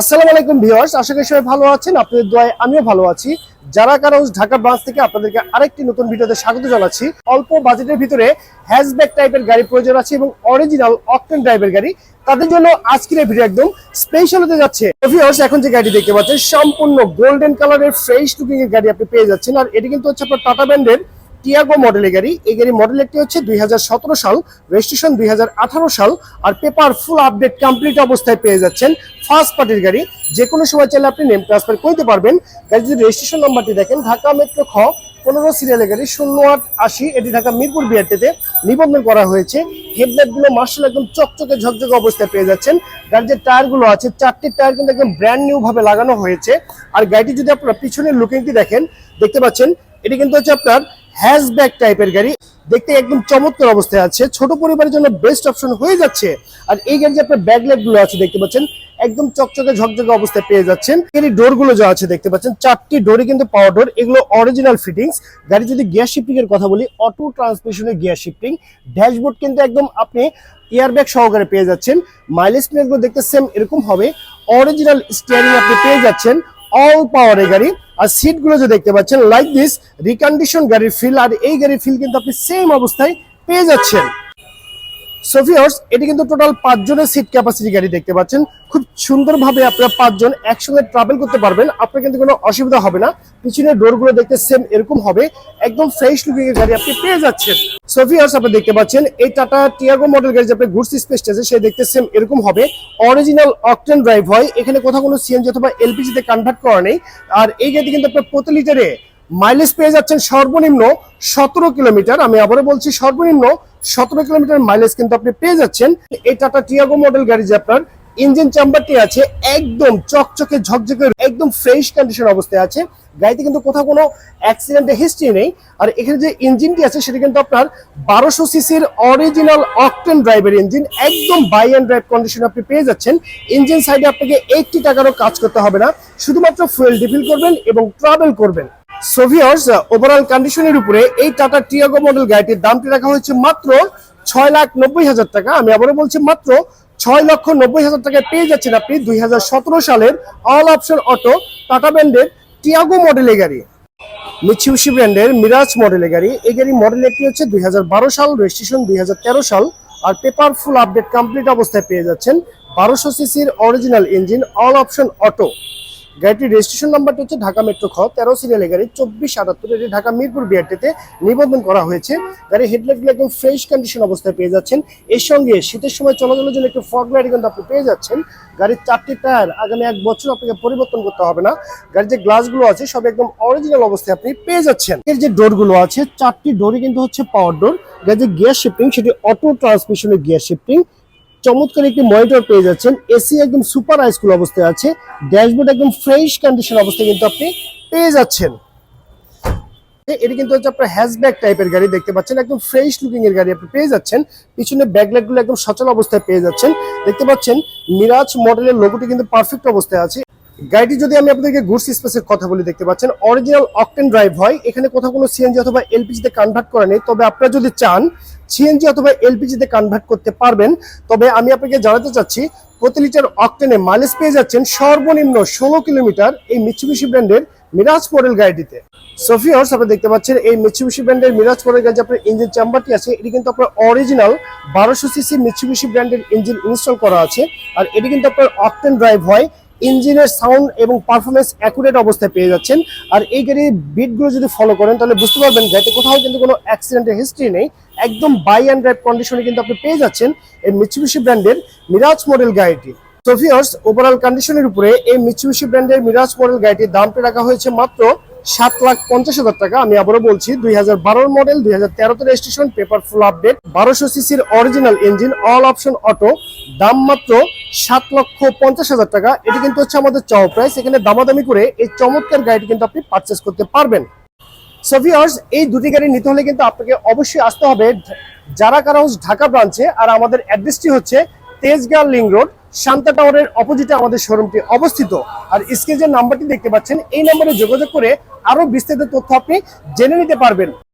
আসসালামু আলাইকুম ভিউয়ার্স, আশা করি সবাই ভালো আছেন, আপনাদের দোয়ায় আমিও ভালো আছি। যারা কারণ ঢাকা ব্রাঞ্চ থেকে আপনাদেরকে আরেকটি নতুন ভিডিওতে স্বাগত জানাচ্ছি, অল্প বাজেটের ভিতরে হ্যাশব্যাক টাইপের গাড়ি প্রয়োজন আছে এবং অরিজিনাল অকটেন ড্রাইভের গাড়ি। তাদের জন্য আজকের ভিডিও একদম স্পেশাল হতে যাচ্ছে। এখন যে গাড়ি দেখতে পাচ্ছেন, সম্পূর্ণ গোল্ডেন কালারের ফ্রেশ লুকিং এর গাড়ি আপনি পেয়ে যাচ্ছেন। আর এটি কিন্তু হচ্ছে আপনার টাটা ব্র্যান্ডের টিয়াগো মডেলের গাড়ি। এই গাড়ি মডেল একটি হচ্ছে দুই হাজার সতেরো সাল রেজিস্ট্রেশন দুই হাজার আঠারো সাল, আর পেপার ফুল আপডেট কমপ্লিট অবস্থায় পেয়ে যাচ্ছেন ফার্স্ট পার্টির গাড়ি। যে কোনো সময় চাইলে আপনি নেম ট্রান্সফার করতে পারবেন। গাড়ি যদি রেজিস্ট্রেশন নাম্বারটি দেখেন, ঢাকা মেট্রো খ, পনেরো সিরিয়ালের গাড়ি, শূন্য আট আশি, এটি ঢাকা মিরপুর বিআরটিতে নিবন্ধন করা হয়েছে। হেডলাইটগুলো মার্শাল একদম চকচকে ঝকঝকে অবস্থায় পেয়ে যাচ্ছেন। গাড়ির যে টায়ারগুলো আছে, চারটি টায়ার কিন্তু একদম ব্র্যান্ড নিউ ভাবে লাগানো হয়েছে। আর গাড়িটি যদি আপনারা পিছনের লুকিংটি দেখেন, দেখতে পাচ্ছেন, এটি কিন্তু হচ্ছে আপনার হ্যাশব্যাক টাইপের গাড়ি। দেখতে একদম চমৎকার অবস্থায় আছে। ছোট পরিবারের জন্য বেস্ট অপশন হয়ে যাচ্ছে। আর এই গাড়ি যে আপনার ব্যাকলাইটগুলো আছে, দেখতে পাচ্ছেন, একদম চকচকে ঝকঝকে অবস্থায় পেয়ে যাচ্ছেন। এর ডোরগুলো যা আছে, দেখতে পাচ্ছেন, চারটি ডোরে কিন্তু পাওয়ার ডোর এগুলো অরিজিনাল ফিটিংস গাড়ি যদি গিয়ার শিফটিং এর কথা বলি অটো ট্রান্সমিশনের গিয়ার শিফটিং ড্যাশবোর্ড কিন্তু একদম আপনি এয়ারব্যাগ সহকারে পেয়ে যাচ্ছেন। মাইলেজগুলো দেখতে সেম এরকম হবে। অরিজিনাল স্টিয়ারিং আপনি পেয়ে যাচ্ছেন। অল পাওয়ারের গাড়ি। আর সিটগুলো যে দেখতে পাচ্ছেন লাইক দিস রিকন্ডিশন গাড়ির ফিল আর এই গাড়ির ফিল কিন্তু আপনি সেম অবস্থায় পেয়ে যাচ্ছেন। সোফিয়ার্স এটি কিন্তু টোটাল পাঁচজনের সিট ক্যাপাসিটি গাড়ি দেখতে পাচ্ছেন। খুব সুন্দরভাবে আপনারা পাঁচজন একসঙ্গে ট্রাভেল করতে পারবেন। আপনার কিন্তু কোনো অসুবিধা হবে না। পিছনের ডোরগুলো দেখতে সেম এরকম হবে। একদম ফ্রেশ লুকিং এর গাড়ি আপনি পেয়ে যাচ্ছেন। সোফিয়ার্স আপনি দেখতে পাচ্ছেন, এই টাটা টিয়াগো মডেল গাড়ি যে আপনি ঘুরছি স্পেস আছে, সে দেখতে সেম এরকম হবে। অরিজিনাল অকটেন ড্রাইভ হয়। এখানে কোথাও কোনো সিএনজি অথবা এলপিজি তে কনভার্ট করা নেই। আর এই গাড়ি কিন্তু আপনার প্রতি লিটারে মাইলেজ পেয়ে যাচ্ছেন সর্বনিম্ন সতেরো কিলোমিটার। আমি আবারও বলছি সর্বনিম্ন সতেরো কিলোমিটার মাইলেজ কিন্তু আপনি পেয়ে যাচ্ছেন। এই টাটা টিয়াগো মডেল গাড়ি যে আপনার ইঞ্জিন চাম্বারটি আছে, একদম চকচকে, ঝকঝকে, একদম ফ্রেশ কন্ডিশন অবস্থায় আছে। গাড়িতে কিন্তু কোথাও কোনো অ্যাক্সিডেন্টের হিস্ট্রি নেই। আর এখানে যে ইঞ্জিনটি আছে, সেটা কিন্তু আপনার বারোশো সিসির অরিজিনাল অকটেন ড্রাইভের ইঞ্জিন একদম বাই অ্যান্ড ড্রাইভ কন্ডিশন আপনি পেয়ে যাচ্ছেন। ইঞ্জিন সাইডে আপনাকে এইটটি টাকারও কাজ করতে হবে না। শুধুমাত্র ফুয়েল রিফিল করবেন এবং ট্রাভেল করবেন। সোভিয়ার্স ওভারঅল কন্ডিশনের উপরে এই টাটা টিয়াগো মডেল গাড়িটির দামটি রাখা হয়েছে মাত্র ছয় লাখ নব্বই হাজার টাকা। আমি আবারও বলছি মাত্র ছয় লক্ষ নব্বই হাজার টাকায় পেয়ে যাচ্ছেন আপনি দুই হাজার সতেরো সালের অল অপশন অটো টাটা ব্র্যান্ডের টিয়াগো মডেলের গাড়ি। মিছিউসি ব্র্যান্ডের মিরাজ মডেলের গাড়ি। এই গাড়ি মডেল একটি হচ্ছে দুই হাজার বারো সাল রেজিস্ট্রেশন দুই হাজার তেরো সাল, আর পেপার ফুল আপডেট কমপ্লিট অবস্থায় পেয়ে যাচ্ছেন বারোশো সিসির original engine all option auto গাড়িটির রেজিস্ট্রেশন নাম্বারটি হচ্ছে ঢাকা মেট্রো খ, তেরো সিরিয়ালের গাড়ি, চব্বিশ আটাত্তর এটি ঢাকা মিরপুর বিআরটিতে নিবন্ধন করা হয়েছে। গাড়ির হেডলাইটগুলো একদম ফ্রেশ কন্ডিশন অবস্থায় পেয়ে যাচ্ছেন। এর সঙ্গে শীতের সময় চলাচলের জন্য একটু ফগ লাইট কিন্তু আপনি পেয়ে যাচ্ছেন। গাড়ির চারটি টায়ার আগামী এক বছর আপনাকে পরিবর্তন করতে হবে না। গাড়ির যে গ্লাসগুলো আছে, সব একদম অরিজিনাল অবস্থায় আপনি পেয়ে যাচ্ছেন। এর যে ডোরগুলো আছে, চারটি ডোরই কিন্তু হচ্ছে পাওয়ার ডোর গাড়ির যে গিয়ার শিফটিং সেটি অটো ট্রান্সমিশনের গিয়ার শিফটিং চমৎকার একটি মনিটর পেয়ে যাচ্ছেন। এসি একদম সুপার হাইস্কুল অবস্থায় আছে। ড্যাশবোর্ড একদম ফ্রেশ কন্ডিশন অবস্থায় কিন্তু আপনি পেয়ে যাচ্ছেন। এটি কিন্তু হচ্ছে আপনার হ্যাশব্যাক টাইপের গাড়ি দেখতে পাচ্ছেন। একদম ফ্রেশ লুকিং এর গাড়ি আপনি পেয়ে যাচ্ছেন। পিছনে ব্যাকলাইটগুলো একদম সচল অবস্থায় পেয়ে যাচ্ছেন। দেখতে পাচ্ছেন মিরাজ মডেলের লোগোটি কিন্তু পারফেক্ট অবস্থায় আছে। গাড়িটি যদি আমি আপনাদেরকে গুডস স্পেসের কথা বলি, দেখতে পাচ্ছেন অরিজিনাল অকটেন ড্রাইভ হয়। এখানে কোথাও কোনো সিএনজি অথবা এলপিজি তে কনভার্ট করা নেই। তবে আপনারা যদি চান সিএনজি অথবা এলপিজি তে কনভার্ট করতে পারবেন। তবে আমি আপনাকে জানাতে চাচ্ছি, প্রতি লিটার অকটেনে মাইলেজ পেয়ে যাচ্ছেন সর্বনিম্ন ষোলো কিলোমিটার এই মিচুবিশি ব্র্যান্ডের মিরাজ মডেল গাড়িটিতে। সোফিয়ার্স আপনি দেখতে পাচ্ছেন এই মিচুবিশি ব্র্যান্ডের মিরাজ মডেল গাড়ি আপনার ইঞ্জিন চেম্বারটি আছে। এটি কিন্তু আপনার অরিজিনাল বারোশো সিসি মিচুবিশি ব্র্যান্ডের ইঞ্জিন ইনস্টল করা আছে। আর এটি কিন্তু আপনার অকটেন ড্রাইভ হয়। ইঞ্জিনের সাউন্ড এবং পারফরমেন্স অ্যাকুরেট অবস্থায় পেয়ে যাচ্ছেন। আর এই গাড়ির বিটগুলো যদি ফলো করেন, তাহলে বুঝতে পারবেন গাড়িতে কোথাও কিন্তু কোনো অ্যাক্সিডেন্টের হিস্ট্রি নেই। একদম বাই অ্যান্ড ড্রাইভ কন্ডিশনে কিন্তু আপনি পেয়ে যাচ্ছেন এই মিচুবিশি ব্র্যান্ডের মিরাজ মডেল গাড়িটি। সোফিয়ার্স ওভারঅল কন্ডিশনের উপরে এই মিচুবিশি ব্র্যান্ডের মিরাজ মডেল গাড়িটির দামটা রাখা হয়েছে মাত্র সাত লাখ পঞ্চাশ হাজার টাকা। আমি আবারও বলছি, দুই হাজার বারোর মডেল দুই হাজার তেরোতে রেজিস্ট্রেশন পেপার ফুল আপডেট বারোশো সিসির original engine all option auto দাম মাত্র সাত লক্ষ পঞ্চাশ হাজার টাকা। এটি কিন্তু হচ্ছে আমাদের চাও প্রাইস এখানে দামাদামি করে এই চমৎকার গাড়িটি কিন্তু আপনি পারচেস করতে পারবেন। সোফিয়ার্স এই দুটি গাড়ি নিতে হলে কিন্তু আপনাকে অবশ্যই আসতে হবে যারা কারাউস ঢাকা ব্রাঞ্চে আর আমাদের অ্যাড্রেসটি হচ্ছে তেজগাঁ লিং রোড, শান্তা টাওয়ারের অপোজিটে আমাদের শোরুমটি অবস্থিত। আর স্ক্রিনে যে নাম্বারটি দেখতে পাচ্ছেন, এই নম্বরে যোগাযোগ করে আরও বিস্তারিত তথ্য আপনি জেনে নিতে পারবেন।